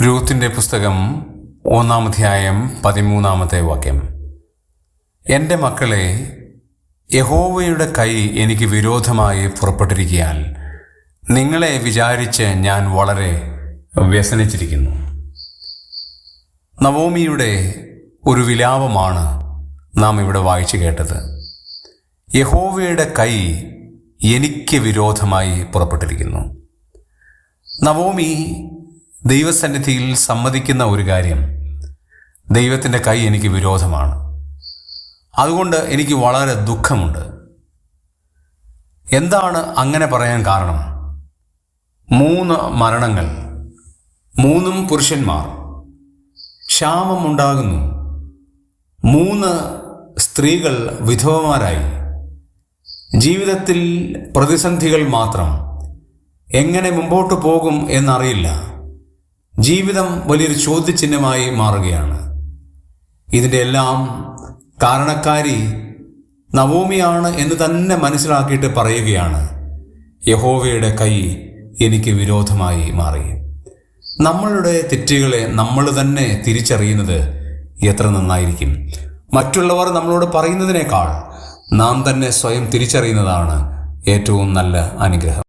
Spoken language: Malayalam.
രൂത്തിന്റെ പുസ്തകം ഒന്നാമധ്യായം പതിമൂന്നാമത്തെ വാക്യം. എന്റെ മക്കളെ യഹോവയുടെ കൈ എനിക്ക് വിരോധമായി പുറപ്പെട്ടിരിക്കാൻ നിങ്ങളെ വിചാരിച്ച് ഞാൻ വളരെ വ്യസനിച്ചിരിക്കുന്നു. നവോമിയുടെ ഒരു വിലാപമാണ് നാം ഇവിടെ വായിച്ചു കേട്ടത്. യഹോവയുടെ കൈ എനിക്ക് വിരോധമായി പുറപ്പെട്ടിരിക്കുന്നു. നവോമി ദൈവസന്നിധിയിൽ സമ്മതിക്കുന്ന ഒരു കാര്യം ദൈവത്തിന്റെ കൈ എനിക്ക് വിരോധമാണ്. അതുകൊണ്ട് എനിക്ക് വളരെ ദുഃഖമുണ്ട്. എന്താണ് അങ്ങനെ പറയാൻ കാരണം? മൂന്ന് മരണങ്ങൾ. മൂന്നും പുരുഷന്മാർ. ക്ഷാമമുണ്ടാകുന്നു മൂന്ന് സ്ത്രീകൾ വിധവമാരായി. ജീവിതത്തിൽ പ്രതിസന്ധികൾ മാത്രം. എങ്ങനെ മുമ്പോട്ട് പോകും എന്നറിയില്ല. ജീവിതം വലിയൊരു ചോദ്യചിഹ്നമായി മാറുകയാണ്. ഇതിന്റെ എല്ലാം കാരണക്കാരി നവോമിയാണ് എന്ന് തന്നെ മനസ്സിലാക്കിയിട്ട് പറയുകയാണ്. യഹോവയുടെ കൈ എനിക്ക് വിരോധമായി മാറി. നമ്മളുടെ തെറ്റുകളെ നമ്മൾ തന്നെ തിരിച്ചറിയുന്നത് എത്ര നന്നായിരിക്കും. മറ്റുള്ളവർ നമ്മളോട് പറയുന്നതിനേക്കാൾ നാം തന്നെ സ്വയം തിരിച്ചറിയുന്നതാണ് ഏറ്റവും നല്ല അനുഗ്രഹം.